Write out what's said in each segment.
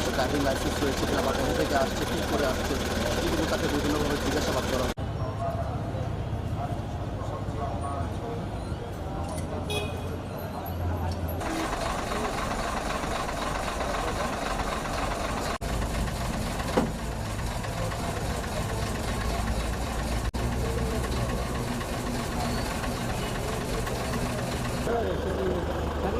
করছে driving licence রয়েছে কিনা বা কোথা থেকে আসছে কী করে আসছে এগুলো তাকে বিভিন্নভাবে জিজ্ঞাসাবাদ করা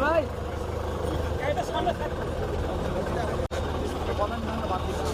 ভাই। এটা সামনে থাকবে Ramadan'dan da bahsediyoruz.